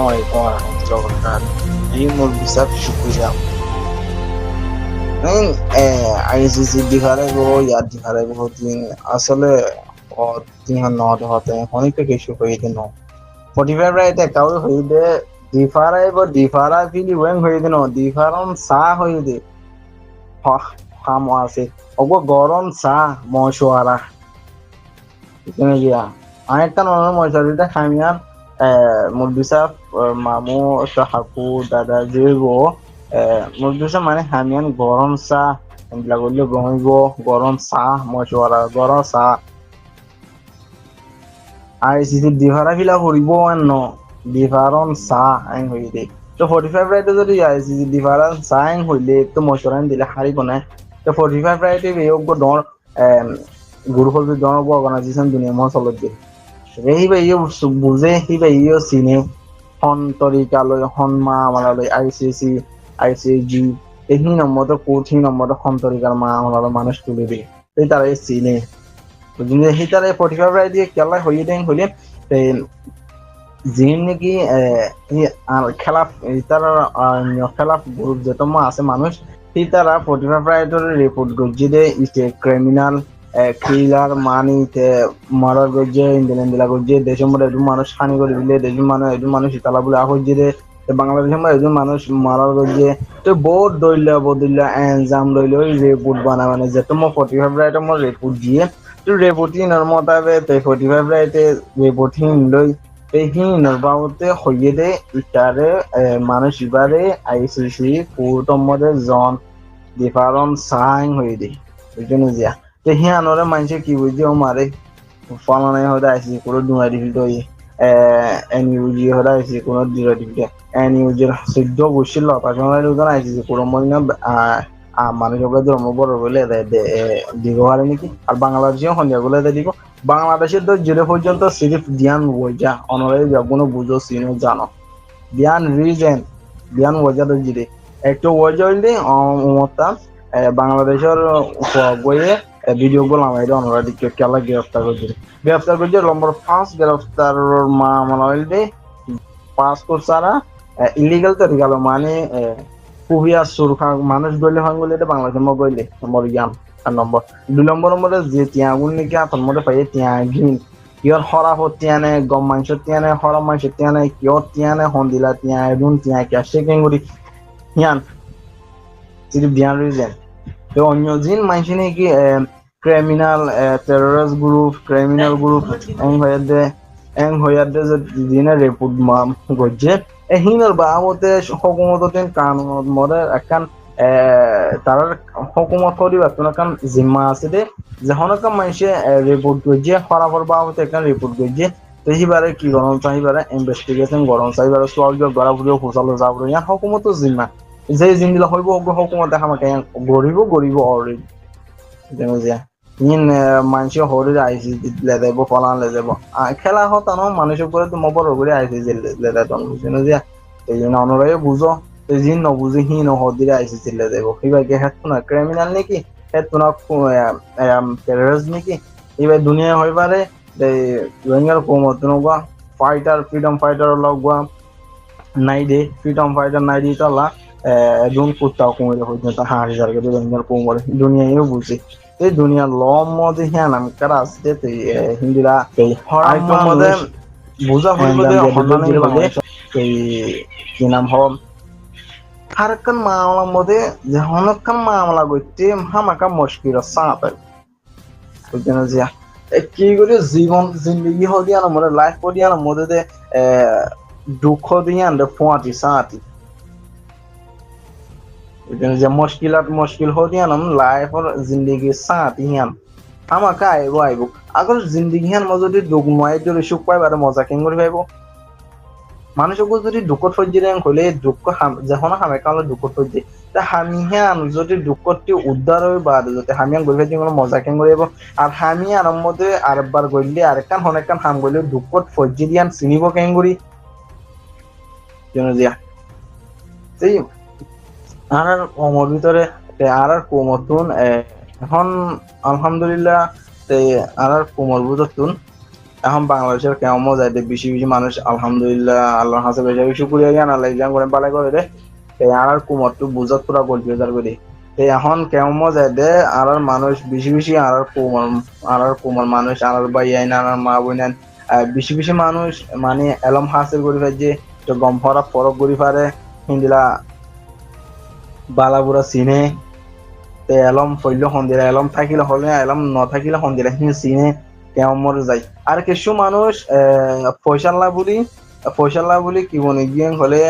السلام عليكم ورحمة الله وبركاته اليوم بالظبط كلها من عايز يدي خارج هو يدي خارج هو دين أصل और तीन नॉट होते हैं होने के केशु को ये दिन हो फोर्टीफाइव रहे थे काउ हुई दे दिफारा है वो दिफारा भी नहीं वेंग हुई दिन हो दिफारा सा हुई दे हाम आसे और वो गौरम सा मौशुआरा इतने गया आए का नॉर्मल मौशुआरी था खामियार মামু হাকু দাদা জিগো মুরগি মানে হামিয়ান গরম চা এইবিলাক হইলে গহিব গরম চাহ মশওয়ারা গরম চাহ। আই সি সি ডিভারা ফিলা ফুৰিব ন ডিভাৰন চাহ, আইন হৈ দে। তো ফৰ্টি ফাইভ ৰাইটে যদি আই চি সি ডিভাৰন চাহ, আইন হইলে, তো মশওয়ারা দিলে হাৰি বনাই তো ফৰ্টি ফাইভ ৰাইটে বেয়ক ডৰ গুৰুফল ডৰ অৰ্গানাইজেশ্যন দুনিয়া মই চলত দিয়ে। সেই বাহিও চিনে সন তৰিকালৈ সন্মা আমালৈ I C C I C G এই নম্বরটা কঠিন নম্বরটা সন্তরিকার মা আমার মানুষ তুলে দিয়ে এই তারা চিনে বুঝলি সেই তারা ফাইভ রাই দিয়ে খেলা হয়ে দেন হইলে যিনি নাকি খেলা তার খেলা গ্রুপ যত আছে মানুষ সেই তারা ফাইভ রাইটের রিপোর্ট করছে যে ক্রিমিনাল কিলার মানি মারার গজ্জে ইন্ডিয়ান দিলা গজ্জে, দেশের মধ্যে একজন মানুষ হানি করে দিলে, দেশের মানুষ একজন মানুষ ইতালা বলে আহ্য বাংলাদেশের মধ্যে একজন মানুষ মারার গজ্জে, তো বহুত দইলা বদিলা এনজাম লইলে ওই রিপোর্ট বানা মানে যে তোমার ফর্টি ফাইভ রাইটে আমার রিপোর্ট দিয়ে, তো রিপোর্টিং এর মোতাবে, তো ফর্টি ফাইভ রাইটে এই হিনর হইয়ে দে মানুষ ইবারে জন ডিফারন সাইন হয়ে তো হিয়ানরে মানুষে কি বুঝছে ও মারে ফলানাই হয়তো আইসিসি কোনো ডুঙাই দিবি তো এনইউজি হয়তো আইসিসি কোনো দিবি এনইউজির চৈধ্য বৈশিল তার সময় দুজন আইসিসি কোনো মহিনা মানুষকে ধর্ম বড় বলে আর বাংলাদেশেও সন্ধ্যা বলে দিব বাংলাদেশের তো জিরো পর্যন্ত সিরিফ দিয়ান ওজা অনরাই কোনো বুঝো সিনো জানো দিয়ান রিজেন দিয়ান ওজা তো জিরে একটু ওজা হইলে মমতা বাংলাদেশের গিয়ে ভিডিও গুলো আমার অনরা দিকে খেলা গ্রেফতার করছে? গ্রেফতার করছে নম্বর ফার্স্ট গ্রেফতার মামলা হইলে পাসপোর্ট ছাড়া ইলিগাল তরিকালো মানে কুহিয়া সুরখা মানুষ গইলে হয় গলে বাংলাদেশের মো গইলে, নম্বর ইয়াম আর নম্বর। দুই নম্বর নম্বরে যে তিয়াগুন নাকি আতন মধ্যে পাই তিয়া গিন কিয়র হরা হো তিয়ানে গম মাংস তিয়ানে হরা মাংস তিয়ানে কিয়র তিয়ানে হন্দিলা তিয়া এদুন তিয়া কিয়া শেকিং করি হিয়ান যদি বিয়ান রিজেন তো অন্য জিন মাংস নাকি criminal terrorist group criminal group এং হয়ে দে এং হয়ে দে যে দিনে রিপোর্ট মাম গজ্জে হিনৰ বামতে হকুমততেন কানুনত মৰে একান তার হকুমত করিবা তোন একান জিম্মা আছে দে যখন একান মানুষে রিপোর্ট করছে খরাফর বাবতে একান রিপোর্ট করছে তো সিবারে কি গরম চাহিবারে ইনভেস্টিগেশন গরম চাহিবারে সোয়াল জব গড়া ফুরিও ফুসালো যাব ইয়ান হকুমত জিম্মা যে জিনিলা হইব হকুমত আমাকে গরিব গরিব অলরেডি যেন ইন মানুষে হরি আইসি লে দেব ফলান লে দেব খেলা হতানো মানুষের উপরে তো মবর করে আইসি যে লে দেতন বুঝছেন যে? এই জন্য অনরায় বুঝো এই জিন নবুঝে হি নহদিরে আইসি চিল্লে দেব এবারকে হেতু না ক্রিমিনাল নাকি? হেতু না টেররিস্ট নাকি? এবার দুনিয়া হই পারে রোহিঙ্গার কোমত নগা ফাইটার ফ্রিডম ফাইটার লগা নাই দে ফ্রিডম হইতে হাঁড়ি জারকে রোহিঙ্গার কোমরে। দুনিয়ায়ও বুঝে। এই দুনিয়া লম মধ্যে হ্যাঁ আসছে হিন্দিরা এই হরাম মধ্যে বুঝা হইলে এই কি নাম হম হারকান মামলা মধ্যে যে হনকান মামলা করতে হামাকা মুশকিল সাঁত বুঝছেন যে কি করে জীবন জিন্দগি হদিয়া না মধ্যে লাইফ হদিয়া না মধ্যে দুঃখ দিয়া না ফুয়াটি সাঁতি। যে মুশকিলাত মুশকিল হদিয়ান লাইফর জিন্দগি সাঁত হিয়ান আমাকে আইব আইব আগর জিন্দগি মই যদি দুখ নোৱাই যদি সুখ পাই, বাৰু মজা কেং কৰি পাইব মানুহকো যদি দুখত সহ্য হলে দুঃখ যখন হামে কালে দুখত সহ্য তা হামি হিয়ান যদি দুঃখটি উদ্ধার হয়ে বা যদি হামিয়ান গৈ পাই মজা কেং কৰিব আর হামি আরম্ভতে আরেকবার গইলে আরেকখান হনেকখান হাম গইলে দুঃখত সহ্য দিয়ান চিনিব কেং কৰি? কেন দিয়া। আর ওমর ভিতরে আর আর কোমতুন এখন আলহামদুলিল্লাহ আর আর কোমর বুঝতুন এখন বাংলাদেশের কেমন যায় বেশি বেশি মানুষ আলহামদুলিল্লাহ আল্লাহর হাসে বেশি বেশি শুকুরিয়া জ্ঞান আল্লাহ জ্ঞান করে পালাই করে এই আর কুমর তো বুঝত পুরা গল্প হাজার করে। তো এখন কেমন যায় দে আর মানুষ বেশি বেশি আর কুমর আর কুমর মানুষ আর ভাই আইন আর মা বোন বেশি বেশি মানুষ মানে এলম হাসিল করি যে তো গম ফরা ফরক করি পারে, হিন্দিলা বালাবুরা চিনে এলম ফইল সন্দিরা এলম থাকিলে হলে, এলম নথাকিলে সন্দিরা সিনে চিনে কেমন যায়। আর কিছু মানুষ পয়সাল্লা বুলি পয়সাল্লা বুলি কি বনি গিয়ে হলে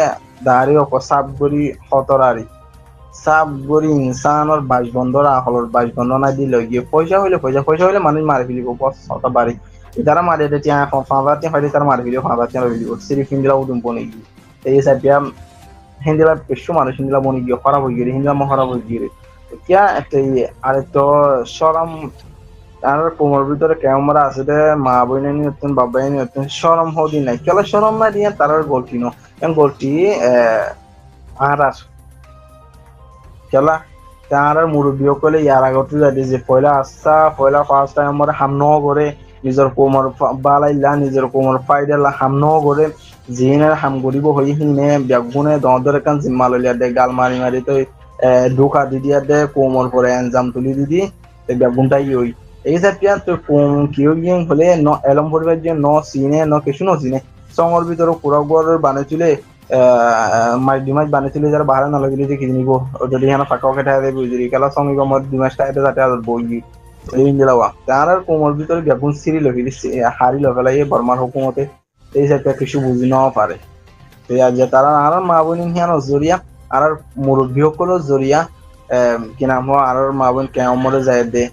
দাঁড়ি অপসাপ করি হতরারি সাপ গরি ইনসানৰ বাজ বন্ধৰ আহলৰ বাজ বন্ধ নাই দি লৈ গিয়ে পইচা হইলে পইচা পইচা হইলে মানুষ মারি ফেলিব ছটা বাড়ি তারা মারি তেতিয়া ফাঁদাতে হয়তো তারা মারি ফেলিব ফাঁদাতে মারি সিরি ফিন্দিলা উদুম গিয়ে এই হিসাবে হিন্দিলা কিছু মানুষ হিন্দিলা বনে গিয়ে খারাপ হয়ে গিয়ে হিন্দিলা খারাপ হয়ে গিয়ে এতিয়া একটা আর তো সরম, আর কোমর ভিতরে ক্যামেরা আছে দে মা বইনে নিয়তেন বাবাই নিয়তেন সরম হদি নাই। কেলা সরম না দিয়ে তার গোলটি নো গোলটি আর আর কেলা তার মুরব্বী সকলে ইয়ার আগতে যাতে যে পয়লা আস্থা পয়লা ফার্স্ট টাইম আমার হাম ন করে নিজের কোমর বালাইলা, নিজের কোমর ফাইডালা হাম ন করে জিনের হাম গরিব হই হিনে বেগুনে দর কান জিম্মা লইয়া দে, গাল মারি মারি তো ঢোকা দি দিয়া দে কোমর পরে এনজাম তুলি দিদি বেগুনটাই ওই এই জাতীয় তো কেউ গিয়ে হলে, ন, এলম পরিবার যে ন চিনে, ন কিছু ন চিনে সঙর ভিতরে পুরা গড়ের বানে তুলে মাছ ডিমাছ বানে তুলে যারা বাহারে নালাগিলে যে কিনিব যদি হেন ফাঁকা কেটে দেবে বুঝলি কেলা সঙ্গে গমত ডিমাছটা এটা যাতে আর বই এই গেলাওয়া তার আর কোমর ভিতরে বেগুন সিরি লগে হারি লগালাই বর্মার হুকুমতে। এই জাতীয় কিছু বুঝি নাও পারে তো যে তারা আর মা বোন হিয়ানো জরিয়া আর মুরব্বী সকলের জরিয়া কি নাম আর মা বোন কেমরে যায় দে।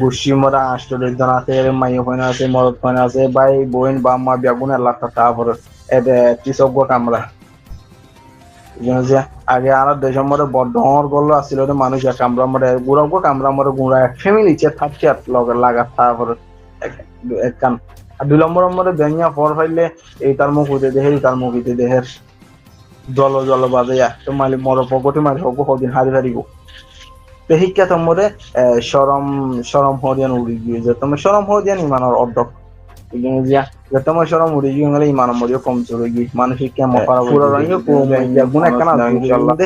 বুসি মরা আষ্টরিত আছে মাই ওখানে আছে মরদ ওখানে আছে ভাই বোন বা মা বেগুন আল্লাহ তারপর কৃষক কামরা যে আগে আর দেশের মধ্যে বডর গল্ল আসছিল মানুষ কামরা মরে গুড়া কামরা মরে গুড়া এক ফ্যামিলি চে থাকছে লগে লাগা তারপর একখান আর দুই নম্বর মধ্যে বেঞ্জা ফর ফাইলে এই তার মুখ হইতে দেহে তার মুখ হইতে দেহের জল জল বাজে তো মালি মর পকটি মারি হোক হদিন হারি হারিব তো শিক্ষা তোমরে সরম সরম হরিয়ান উড়ি গিয়ে যে তুমি হরিয়ান ইমানের অর্ধক। যে তোমার সরম উড়ি গিয়ে গেলে ইমান মরিও কম চলে গিয়ে মানসিক কেমন করা পুরো রঙে গুণ একটা না ইনশাআল্লাহ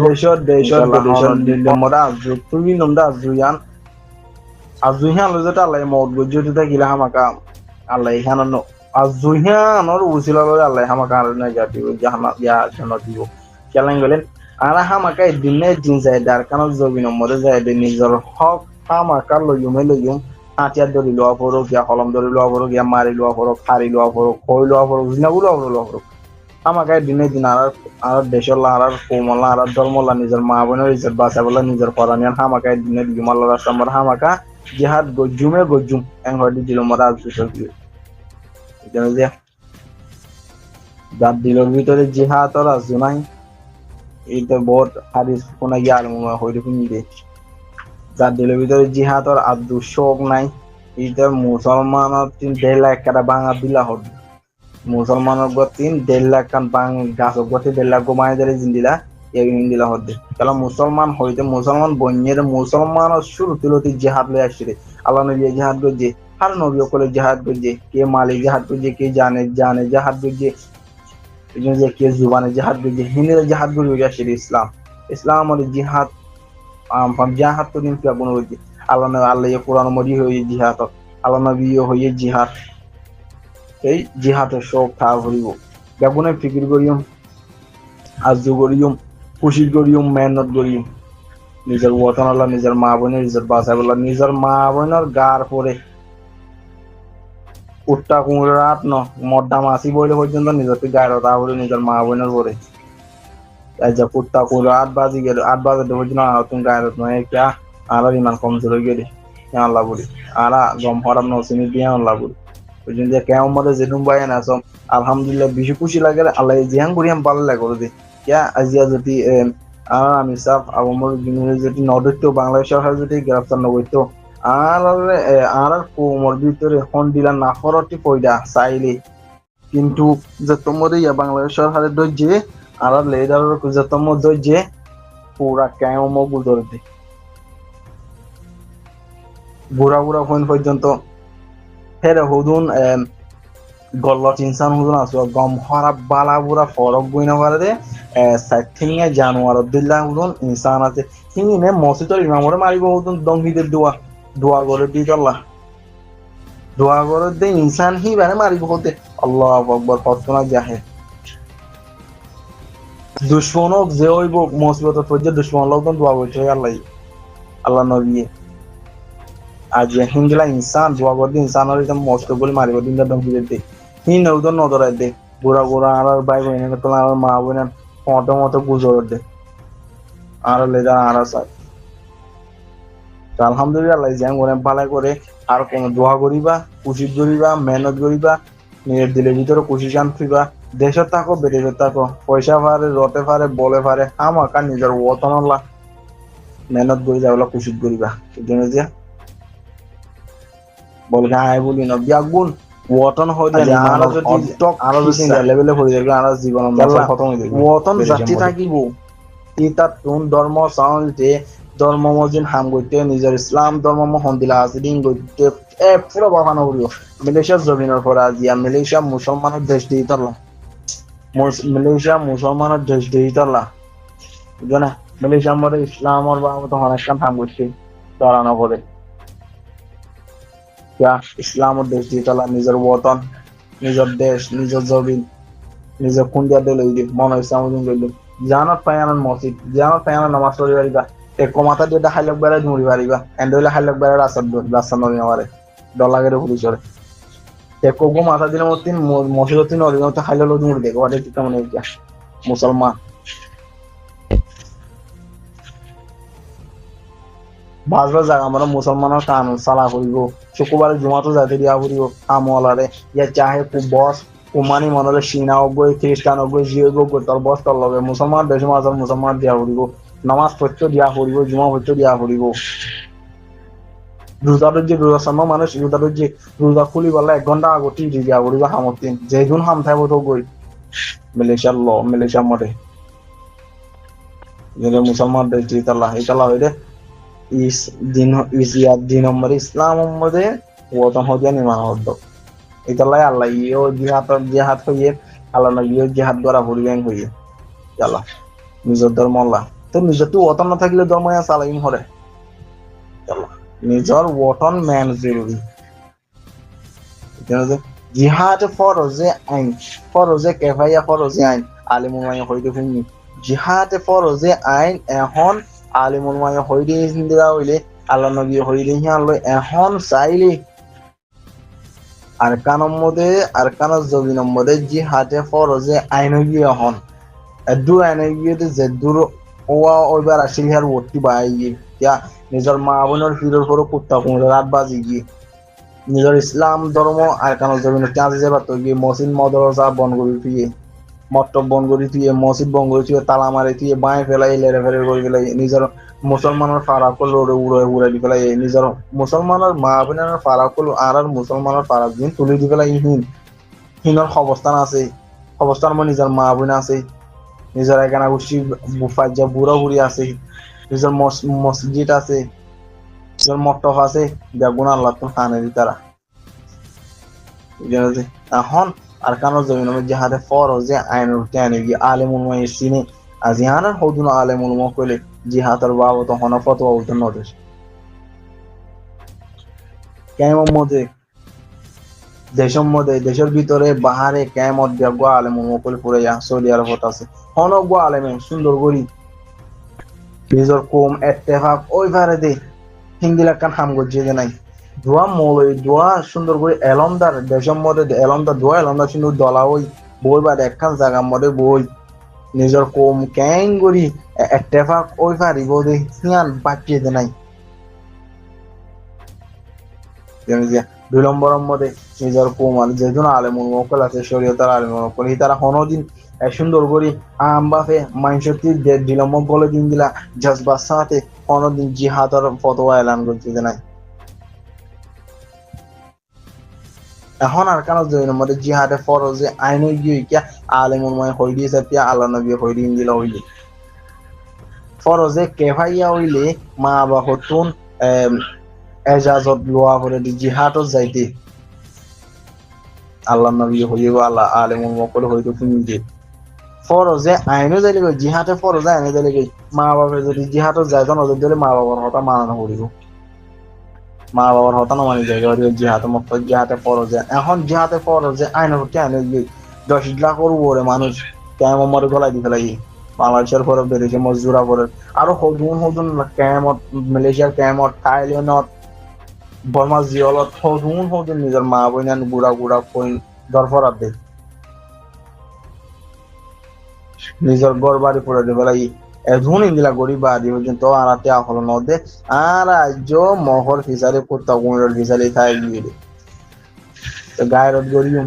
দেশর দেশর দেশর দিল্লি আজু তুই নমদা আজুয়ান। আজুহিয়ান লজটা আল্লাহ মত গজ্জতি থাকিলে হামাকা। আল্লাহ ইহান আজুহিয়ানর উচিলা ললে আল্লাহ হামাকা জাতি জাহানা ইয়া জান্নাত দিব। কেলাং গলেন? আর হামাকা দিনে দিন যায় দার কান জবিন মরে যায় নিজর হক হামাকা লইউমে লইউম হাতিয়ার ধরি লোৱা পৰক ইয়া কলম ধৰি লোৱা পৰক ইয়া মাৰি লোৱা পৰক ফাৰি লোৱা পৰক খৈ লোৱা পৰক জিনাবু লোৱা পৰক লোৱা পৰক আমাকে দিনে দিন আর আর দেশের আর কোমলা, আর ধর্মলা নিজের মা বোনের ইজ্জত বাঁচাবলা নিজের পরানিয়ান হামাকা দিনে দিমাল্লা রাষ্ট্রমর হামাকা জিহাদ গজ্জুমে গজ্জুম। এং হয়তো দিল মরা আজ যার দিলের ভিতরে জিহাদ আর আজু নাই এইটা বহুত কোনা হইলে দে ভিতরে শোক নাই। ইটা মুসলমানের তিন দেড় লাখ কাটা বাঙা দিলা হল মুসলমানের তিন দেড় লাখ কান বাং গাছ গতি দেড় লাখ গোমায় দেড় জিন্দিলা এগিন দিলা হদ্দে কালা মুসলমান হইতে মুসলমান বন্যের মুসলমানের শুরু তুলতি জিহাদ লই আসছে আল্লাহ জিহাদ করছে আর নবী সকলে জিহাদ করছে কে মালিক জিহাদ করছে কে জানে জানে জিহাদ করছে যে কে জুবানে জিহাদ করছে হিন্দিতে জিহাদ করে আসছে ইসলাম। ইসলাম জিহাদ fiya gono wodi allah na allah ye qur'an mo di hoye jihad allah na bi hoye jihad এই জিহাদ শোক তা ভরিব বেগুনে ফিকির করিম আজু করিম খুশি করিম মেহনত করিম নিজের ওতন আল্লাহ, নিজের মা বোনের নিজের বাসা নিজের মা বোনের গার পরে উট্টা কুমড়ে রাত ন মদ্দা মাসি বইলে পর্যন্ত নিজের গায়ের তা বলে নিজের মা বোনের পরে aat bazi gede aat bazi de wajina na tun ga no e kya ala iman kom zuro gede ya Allah buri ala gom haram no sini dia ওই যে কেমন মধ্যে যেরকম বাই না সব আলহামদুলিল্লাহ বেশি খুশি লাগে, আল্লাহ জিহান করি আমি ভালো লাগে দিই কিয়া আজিয়া যদি আর আমি সাফ আমার যদি নদত্য বাংলাদেশ সরকার যদি গ্রেফতার নগরতো আর আর কোমর ভিতরে হন দিলা না, ফরটি পয়দা চাইলে। কিন্তু যে তোমার ইয়া বাংলাদেশ সরকারের যে আর লেদারের কুজাতম যে পুরা ক্যাম গুদরতে বুড়া বুড়া ফোন পর্যন্ত, হেরে হুদুন গল্লত ইনসান হুদুন গম হরা বালা বুড়া ফরক বই না পারে সাইথিংয়ে জানুয়ার দিল্লা হুদুন, ইনসান আছে হিনে মসজিদর ইমামরে মারিব হুদুন, দংহিদের দোয়া। দোয়া করে দি আল্লাহ। দোয়া করে দে ইনসান হি বারে মারিব হতে। আল্লাহ আকবার কতনা জাহে। দুশ্মনক যে হইব, মুসিবত ফজে দুশ্মন লোক দোয়া করছে আল্লাহ। আল্লাহ নবী আজ হিন্দুলা ইনসান, দোয়া করে ইনসান হলে মস্ত বলে মারিব দিন দম দিতে হি নৌদন নদরাই দে। বুড়া বুড়া আর ভাই বোন আর মা বোন মতো মতো গুজর দে। আর লেজা আর সাই আলহামদুলিল্লাহ জ্যাং করে ভালো করে আর কোন দোয়া করিবা কুশিত করিবা মেহনত করিবা নিজের দিলের ভিতরে কুশি চান থিবা দেশত থাকো বিদেশত থাকো পয়সা পারে রতে পারে বলে পারে আমাকা নিজের ওতন মেহনত করি যাবলা কুশিত করিবা। জন্য দিয়া আয় বলি না বিয়াগুন ওতন হইলে আরও যদি আরও বেশি লেভেলে যাবে আর জীবন খতম হয়ে যাবে। ওতন জাতি থাকিব। ই তাত তোন ধর্ম চাউলতে ধর্ম মজিন হাম গইতে নিজৰ ইছলাম ধৰ্ম মহন দিলা আজিদিন গইতে এ পুরো বাহানো করিও মালয়েশিয়ার জমিনের পর আজিয়া মালয়েশিয়া মুসলমানের দেশ দিয়ে তরলা মালয়েশিয়া মুসলমানের দেশ দিয়ে তরলা বুঝো না? মালয়েশিয়ার মধ্যে ইসলামর বা তখন একটা হাম করছে তরানো করে ইসলামর দেশ দিয়ে তলা নিজের ওতন নিজের দেশ নিজের জমিন নিজের খুন্দিয়া দিলে মনে ইসলাম জানত পায়ানোর মসজিদ জানত পায়ানোর নামাজ পড়ি মাথা দিয়ে হাইলক বেড়ে নুড়ি পারিবা এন্ড হইলে হাইলক বেড়ে রাস্তার রাস্তা নদী নামারে ডলাগের পুলিশরে টেকো গো মাথা দিলে মতো মসজিদ তিন নদী মতো হাইলে লোক নুড়ি দেখো কি কেমন মুসলমান বাজবার জায়গা আমরা মুসলমানের কান সালা করিব শুক্রবারে জুমাতো যাতে দিয়া করিব কামওয়ালারে ইয়া চাহে বস কুমানি মনলে চীনা অগৈ খ্রিস্টান অগৈ যি অগৈ তোর বস তোর লগে। মুসলমান দেশ মাজৰ মুসলমান দিয়া করিব নামাজ পড়তে দিয়া করিব জুমা পড়তে দিয়া করিব রোজাটো যে রোজা চাব মানুষ রোজাটো যে রোজা খুলি পেলাই এক ঘণ্টা আগতে দিয়া করিব সামতিন যেগুন হাম থাকিব তো গৈ। মালয়েছিয়ার ল, মালয়েছিয়ার মতে। যেটা মুসলমান দেশ ইতালা ইতালা হইলে ইস দিন, ইস ইয়ার নম্বর ইসলাম মধ্যে আল্লাহ জিহাদ জিহাদ হইয়ে, আল্লাহ জিহাদ হরিয়াং হইয়ে। আল্লাহ নিজের ধর্ম আল্লাহ। তো নিজের তো ওতন না থাকলে ধর্ম চালাইম হরে নিজর ওতন ম্যান জরুরি জিহাদ ফরজে আইন ফরজে কেফাইয়া ফরজে আইন আলিমুল মাইয়া হইতে শুনি জিহাদ ফরজে আইন এখন আলিমুল মাইয়া হইতে হিন্দিরা হইলে, আল্লাহ নবী হইলে হিয়ান লই এখন চাইলে। আরকানের মধ্যে আরকানের জবিনের মধ্যে জিহাদে ফরজে এখন। এদুর আইন গিয়ে যে দূর ওয়া ওইবার আসিল হিয়ার ভর্তি বাই ইয়া নিজৰ মা বোনৰ ফিৰৰ সৰু কুত্তা কুমড়ে রাত বাজি গিয়ে। নিজৰ ইসলাম ধর্ম আর কানো জমিন চাঁদে যে বাত গিয়ে মসজিদ মদরসা বন করে থুয়ে মট্টব বন করে থুয়ে মসজিদ বন করে থুয়ে তালা মারি থুয়ে বাঁয়ে ফেলাই লেরে ফেরে করে ফেলাই নিজৰ মুসলমানের ফারাকল উড়ে উড়ে উড়াই দি পেলাই নিজৰ মুসলমানের মা বোনের ফারাকল আর আর মুসলমানের ফারাক দিন তুলি দি পেলাই হিন হিনৰ অৱস্থান আছে। অৱস্থান মই নিজৰ মা বোন আছে। নিজৰ একানা গুচি বুফাজ্যা বুঢ়া বুঢ়ী আছে নিজের মসজিদ আছে নিজের মটক আছে, বেগুন আল্লাহ তো খানে তারা এখন আর কানো জমিন যাহাতে ফরজে আইনের টেনে গিয়ে আলেমুল মাই সিনে আজ ইহানের হৌদুন আলেমুল মা কইলে জিহাতের বাবত হন ফতোয়া উল্টো নদেশ। কেমন মধ্যে দেশের মধ্যে দেশের ভিতরে বাহারে কেমন গো আলেমুল মকল পুরে সৌদি আরবত আছে? হন গো আলেমে সুন্দর করি নিজর কোম এত্তেফাক ওই ভারে দে হিন্দিলা কান হাম গজ্জে নাই। দোয়া মৌলই দোয়া সুন্দর করে এলমদার দেশের মধ্যে এলমদার দোয়া এলমদার সুন্দর দলা ওই বই বা একখান জায়গার মধ্যে বই নিজর কোম ক্যাং করি এত্তেফাক ওই পারিব দে হিয়ান বাকিয়ে দে নাই। নম্বরের মধ্যে নিজের কোম আর যেহেতু আলেমুল মকল আছে শরীয়তার আলেমুল মকল তারা হনদিন সুন্দর করি আম বাফে মাইনসতি দিলম বলে দিন দিলা জজবার সাথে কোনদিন জিহাদর ফতোয়া এলান করতে নাই। এখন আর কেন জৈন মধ্যে জিহাদে ফরজে আইন গিয়ে কিয়া আলেমুল মায় হই দিয়েছে পিয়া আল্লাহ নবী হই দিন দিলা হইলে। ফরজে কেভাইয়া হইলে মা বা হতুন এজাজত লোৱা করে জিহাদত যাইতে আল্লাহ নবী হইব, আল্লাহ আলেমুল মকল হইতো যে ফরজে আইনও যাইলে গই জিহাতে ফরজে আইনে যাইলে গই মা বাবা যদি জিহাতত যায়, তো নজর দিলে মা বাবার কথা মানা করিব মা বাবার কথা মানি যায় জিহাতে মত জিহাতে ফরজে, এখন জিহাতে ফরজে আইনের প্রতি আইনে দশ লাখর উপরে মানুষ কেমন মরে গলাই দিতে লাগি বাংলাদেশের পরে বেড়েছে মজদুরা করে আরও হদুন হদুন কেমত মালয়েশিয়ার কেমত থাইল্যান্ডত বর্মা জিয়লত হদুন হদুন নিজৰ মা বইনান গুড়া গুড়া কইন দরফরাত দে। নিজৰ গড় বাড়ি পড়ে দেবে লাগি এধুন ইন্দিলা গড়ি বাড়ি পর্যন্ত আরাতে আহল নদে আর আজ মহর ফিসারে কুত্তা গুণের ফিসারে থাই গিয়ে তো গায়েরত গড়িও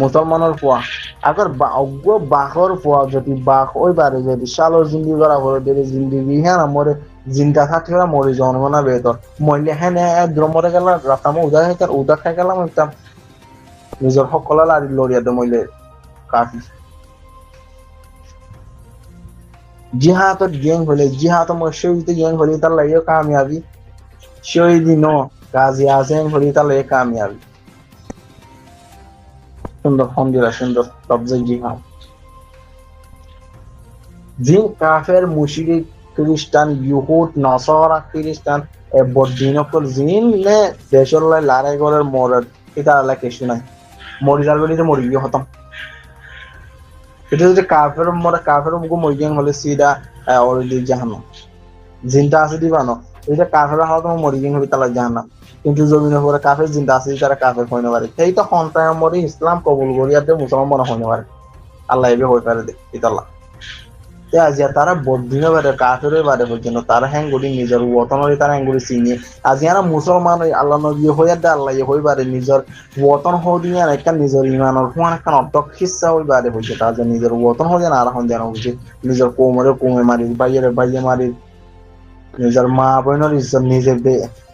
মুসলমানের পোয়া আগর অজ্ঞ বাঘর পোয়া যদি বাঘ ওই বারে যদি সালোর জিন্দি করা হলো যদি জিন্দিগি হ্যাঁ না মরে জিন্দা থাকতে মরে জন্ম না বেতর মরলে হ্যাঁ একদম মরে গেল রাতাম উদা খাই উদা খাই গেলাম একদম নিজের সকলে লাড়ি লড়িয়া দে মইলে কাফি জিহাতত গ্যাং হলে জিহাত মই শহীদ গ্যাং হলে তার লাগে কামিয়াবি। শহীদি ন গাজী আজেং হলে তার লাগে কামিয়াবি। সুন্দর সুন্দর জিন কাফের, মুশরিক, খ্রিস্টান, ইহুদ জিন কিছু নাই। মরি যার গলিতে মরি গিয়ে হতাম এটা যদি কাফের মরে, কাফের মুখ মরি গিয়ে হলে সিদা অলরেডি জাহানো জিনটা আছে দিবা ন এটা কাফের হালত মরি গিয়ে হবে তালা জাহান্নাম। কিন্তু জমিনের উপরে কাফের জিন্দা আছে তারা কাফের হইতে পারে। সেই তো সন্তান মরে ইসলাম কবুল করিয়াতে মুসলমান হইতে পারে। আল্লাহ এবে হয়ে পারে ইতাল্লাহ আজিয়া তারা বদিনে বারে কাফের বারে পর্যন্ত তারা হ্যাঙ্গুড়ি নিজের ওতনরে তারা হ্যাঙ্গুড়ি চিনি। আজিয়ারা মুসলমান ওই আল্লাহ নবী হইয়া দে আল্লাহ হই বারে নিজের ওতন হদিয়ান একটা নিজের ইমানের হুয়ান একটা অর্থ খিসা হই বারে হইছে তা যে নিজের ওতন হদিয়ান আর হন জানা হইছে নিজের কোমরে কোমে মারি, বাইরে বাইরে মারি নিজের মা বোনের ইজ্জত নিজে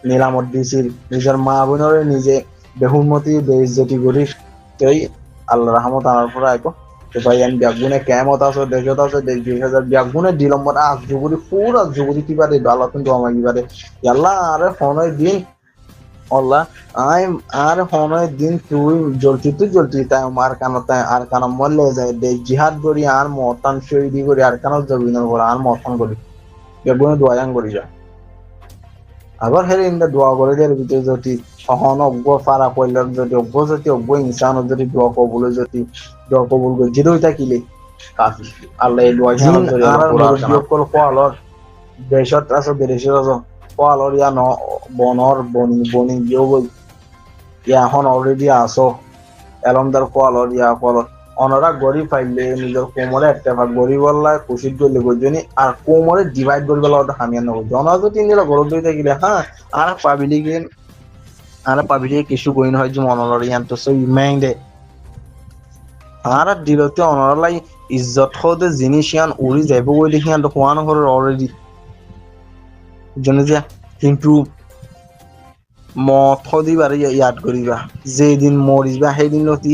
নিরামত দিছিল। নিজের মা বোনের নিজে বেহুমতি, বেইজ্জতি করি তই আল্লাহ রহমত আনার পরে আইকো তো ভাই আমি ব্যাগুনে কেমত আছো, দেশত আছো, দেশ দুই হাজার ব্যাগুনে দিলম্বর আজ যুগুরি পুরা যুগুরি কি পারে আল্লাহ কিন্তু আমার কি পারে আল্লাহ আরে ফোনের দিন। আল্লাহ, আই আর ফোনের দিন তুই জ্বলতি তুই জ্বলতি তাই আর কান তাই আর কান মরলে যায়। দেশ জিহাদ করি আর মতান শহীদ করি আর কান জবিনের করে আর মতান করি বেগুনে দোয়াজান করি যা আগর হেরে ইন্দা দোয়া করে দেয় ভিতরে যদি সহন অজ্ঞ ফারা কইলার যদি অজ্ঞ যদি অজ্ঞ ইনসান যদি দোয়া কবুল যদি দোয়া কবুল করে জিরো থাকিলে আল্লাহ এই দোয়া কল কোয়ালর দেশত আছো বিদেশত আছো কোয়ালর ইয়া ন বনর বনি বনি গিয়েও ইয়া এখন অলরেডি আছো এলমদার কোয়ালর ইয়া কোয়ালর অনরা গরিব পাইলে নিজের কোমরে একটা ভাগ গরিব বললা খুশিত করলে গজনি আর কোমরে ডিভাইড করি পেলা ওটা হামিয়া নগর জনা যদি নিজের ঘর ধরে থাকিলে হ্যাঁ আর পাবিলি গেন আর পাবিলি কিছু গইন হয় যে মনলর ইয়ান তো সব ইমাইং দে। আর দিলতে অনরলাই ইজ্জত হতে জিনিস ইয়ান উড়ি যাইব বলে সিয়ান তো কোয়ানো ঘরের অলরেডি জনে যে, কিন্তু মত দিবারে ইয়াদ করিবা যেদিন মরিবা সেইদিন অতি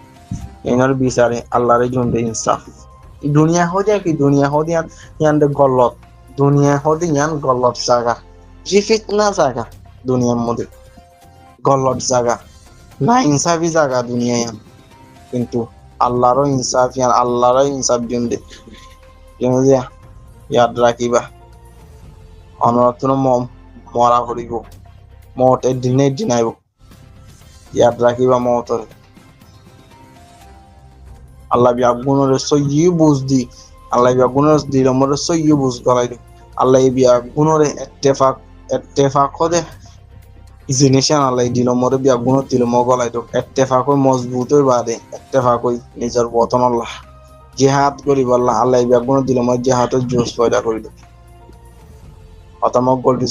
এনার বিচারে আল্লাহরে জুনবে ইনসাফ। দুনিয়া হদে কি দুনিয়া হদে ইয়ান দে গলত দুনিয়া হদে ইয়ান গলত জায়গা জি ফিতনা জায়গা দুনিয়ার মধ্যে। গলত জায়গা না ইনসাফি জায়গা দুনিয়া ইয়ান। কিন্তু আল্লাহরও ইনসাফ ইয়ান, আল্লাহরও ইনসাফ দিন দে কেন যে ইয়াদ রাখিবা। অনরাতন মরা করিব। মত দিনে দিনাইব। ইয়াদ রাখিবা মতরে। আল্লাহ বি আগুনের সইয়ে দি, আল্লাহ বি আগুনের দিলমরে সইয়ে বুঝ গলাই দি। আল্লাহ বি আগুনের এত্তেফাক এত্তেফাক হদে জিনিসান আল্লাহ দিলমরে বি আগুনের দিলম গলাই দিক এত্তেফাক মজবুত হই বাদে, এত্তেফাক হই নিজের বতন আল্লাহ। জেহাদ করিব আল্লাহ আল্লাহ বি আগুনের দিলমরে জেহাদের জোশ পয়দা করি দিক অতমক গল্টি